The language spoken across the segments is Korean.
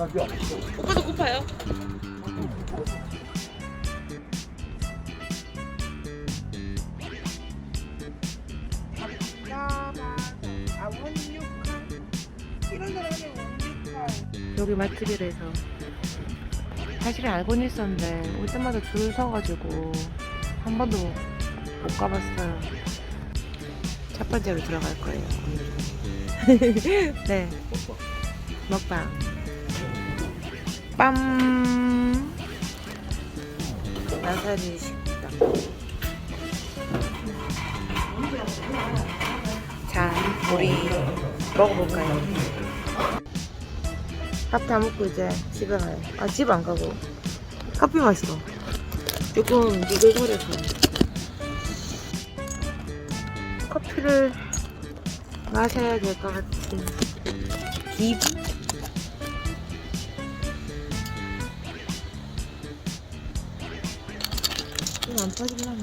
오빠도 고파요? 여기 맛집이래서 사실은 알고는 있었는데 올 때마다 줄 서가지고 한 번도 못 가봤어요. 첫 번째로 들어갈 거예요. 네, 먹방. 빰. 나사리 식당. 자, 우리 먹어볼까요? 밥 다 먹고 이제 집에 가요. 아, 집 안 가고. 커피 마시러. 조금 미글거려서. 커피를 마셔야 될 것 같은 기분? 이거 안 빠질라나?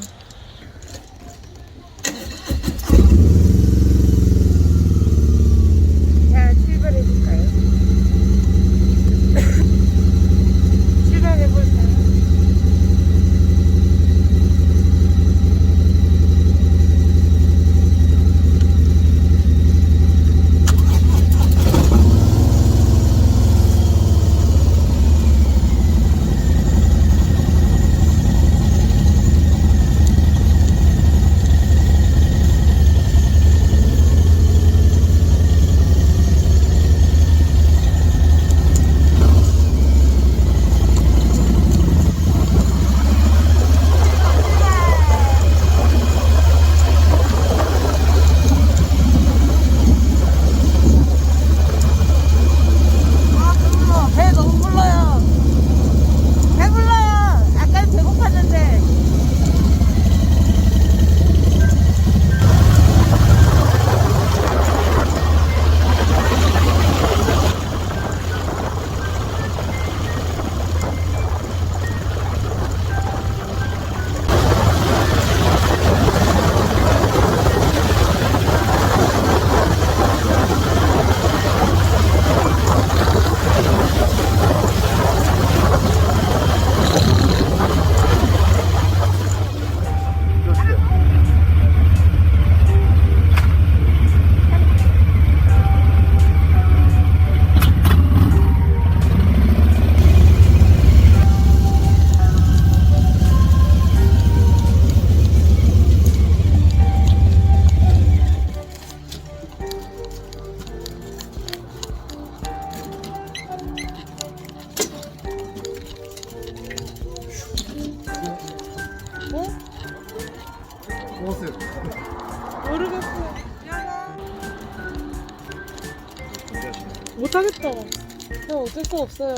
못하겠다. 그냥 어쩔 수 없어요.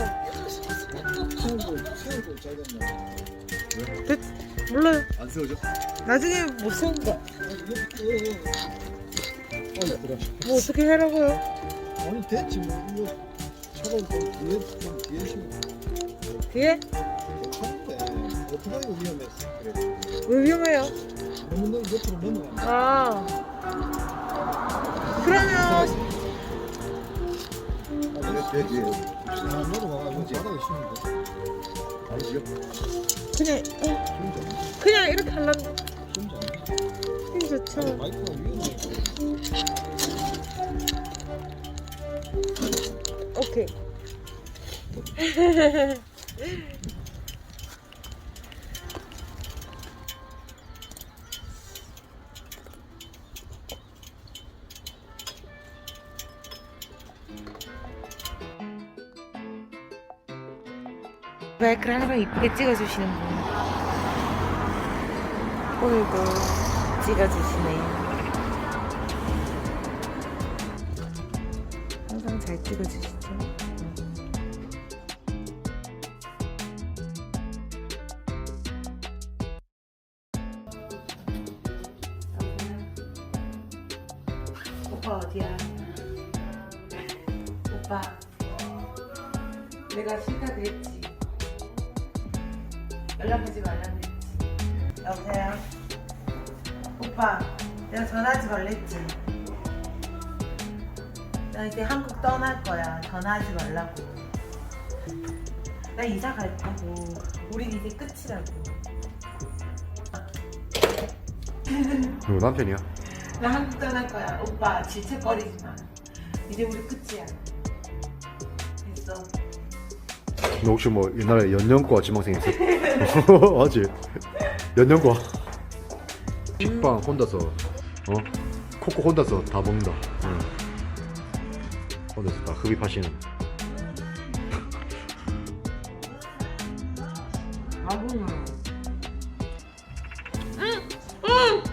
수영도, 수영도 짜겠네. 몰라요. 안 세워져? 나중에 못 세운다. 어, 그래. 뭐 어떻게 하라고요? 아니, 됐지, 뭐. 이거 차가 좀 뒤에, 좀 뒤에 쉬면 뒤에? 괜찮은데. 오토바이가 위험했어. 그래. 왜 위험해요? 너무 너 옆으로 넘어가면. 아. 그러면 그냥. 그냥 이렇게 하려면 좋죠. 오케이. 마이크를 항상 이쁘게 찍어주시는 분. 오늘도 찍어주시네요. 항상 잘 찍어주시죠. 오빠 어디야? 오빠 내가 싫다 그랬지 연락하지 말라 그랬지 여보세요? 오빠 내가 전화하지 말랬지 나 이제 한국 떠날 거야. 전화하지 말라고. 나 이사 갈 거고. 우린 이제 끝이라고. 누구 남편이야? 나 한국 떠날 거야. 오빠 질책거리지 마. 이제 우리 끝이야. 있어. 너 혹시 뭐 옛날에 연년과 지망생 있어? 어, 아지 연년과 식빵 혼자서 어 코코 혼자서 다 먹는다. 응. 혼자서 다 흡입하시는. 아구는. 응! 응!